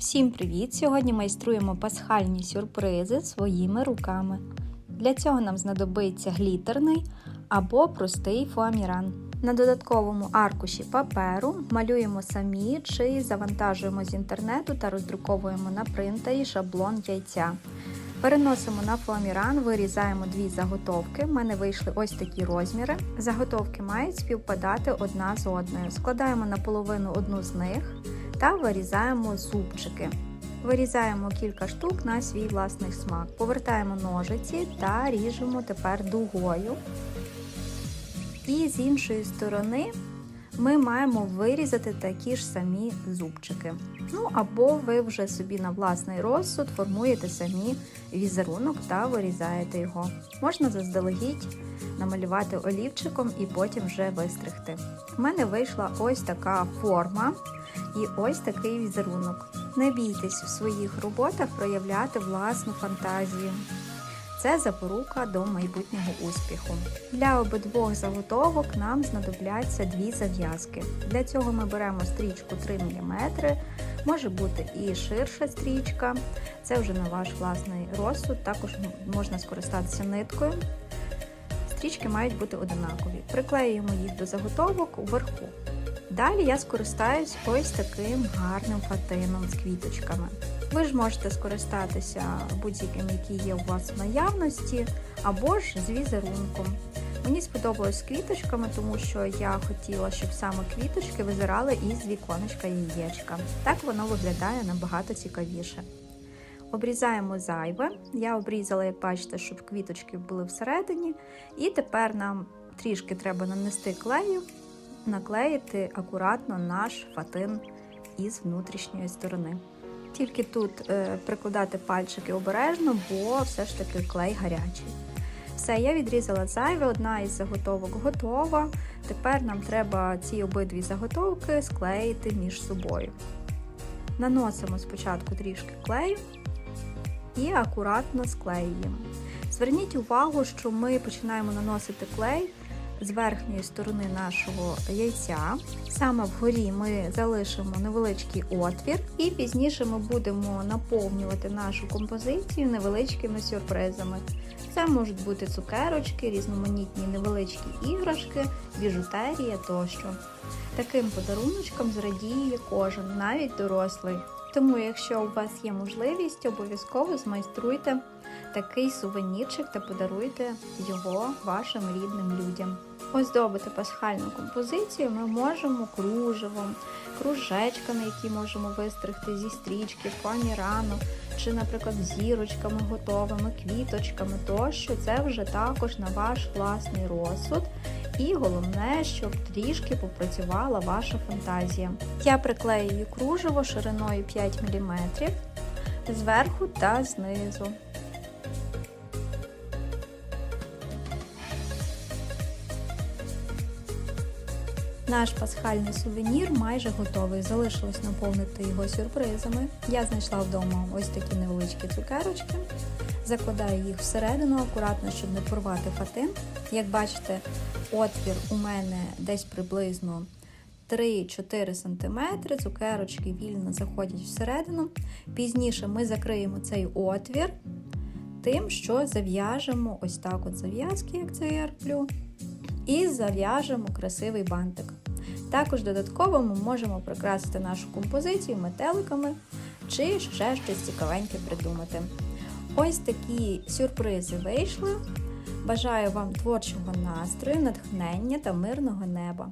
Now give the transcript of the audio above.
Всім привіт! Сьогодні майструємо пасхальні сюрпризи своїми руками. Для цього нам знадобиться глітерний або простий фоаміран. На додатковому аркуші паперу малюємо самі чи завантажуємо з інтернету та роздруковуємо на принтері шаблон яйця. Переносимо на фоаміран, вирізаємо дві заготовки. У мене вийшли ось такі розміри. Заготовки мають співпадати одна з одною. Складаємо наполовину одну з них та вирізаємо зубчики. Вирізаємо кілька штук на свій власний смак. Повертаємо ножиці та ріжемо тепер дугою. І з іншої сторони ми маємо вирізати такі ж самі зубчики. Ну або ви вже собі на власний розсуд формуєте самі візерунок та вирізаєте його. Можна заздалегідь намалювати олівчиком і потім вже вистригти. У мене вийшла ось така форма і ось такий візерунок. Не бійтесь в своїх роботах проявляти власну фантазію. Це запорука до майбутнього успіху. Для обидвох заготовок нам знадобляться дві зав'язки. Для цього ми беремо стрічку 3 мм, може бути і ширша стрічка, це вже на ваш власний розсуд, також можна скористатися ниткою. Стрічки мають бути одинакові. Приклеюємо їх до заготовок уверху. Далі я скористаюсь ось таким гарним фатином з квіточками. Ви ж можете скористатися будь-яким, який є у вас в наявності, або ж з візерунком. Мені сподобалось з квіточками, тому що я хотіла, щоб саме квіточки визирали із віконечка яєчка. Так воно виглядає набагато цікавіше. Обрізаємо зайве. Я обрізала, як бачите, щоб квіточки були всередині. І тепер нам трішки треба нанести клею, наклеїти акуратно наш фатин із внутрішньої сторони. Тільки тут е, прикладати пальчики обережно, бо все ж таки клей гарячий. Все, я відрізала зайве, одна із заготовок готова. Тепер нам треба ці обидві заготовки склеїти між собою. Наносимо спочатку трішки клею і акуратно склеюємо. Зверніть увагу, що ми починаємо наносити клей з верхньої сторони нашого яйця. Саме вгорі ми залишимо невеличкий отвір, і пізніше ми будемо наповнювати нашу композицію невеличкими сюрпризами. Це можуть бути цукерочки, різноманітні невеличкі іграшки, біжутерія тощо. Таким подаруночком зрадіє кожен, навіть дорослий. Тому, якщо у вас є можливість, обов'язково змайструйте такий сувенірчик та подаруйте його вашим рідним людям. Оздобити пасхальну композицію ми можемо кружевом, кружечками, які можемо вистригти зі стрічки, фоамірану, чи, наприклад, зірочками готовими, квіточками тощо. Це вже також на ваш власний розсуд. І головне, щоб трішки попрацювала ваша фантазія. Я приклеюю кружево шириною 5 мм зверху та знизу. Наш пасхальний сувенір майже готовий. Залишилось наповнити його сюрпризами. Я знайшла вдома ось такі невеличкі цукерочки. Закладаю їх всередину акуратно, щоб не порвати фатин. Як бачите, отвір у мене десь приблизно 3-4 см. Цукерочки вільно заходять всередину. Пізніше ми закриємо цей отвір тим, що зав'яжемо ось так от зав'язки, як це я роблю, і зав'яжемо красивий бантик. Також додатково ми можемо прикрасити нашу композицію метеликами чи ще щось цікавеньке придумати. Ось такі сюрпризи вийшли. Бажаю вам творчого настрою, натхнення та мирного неба.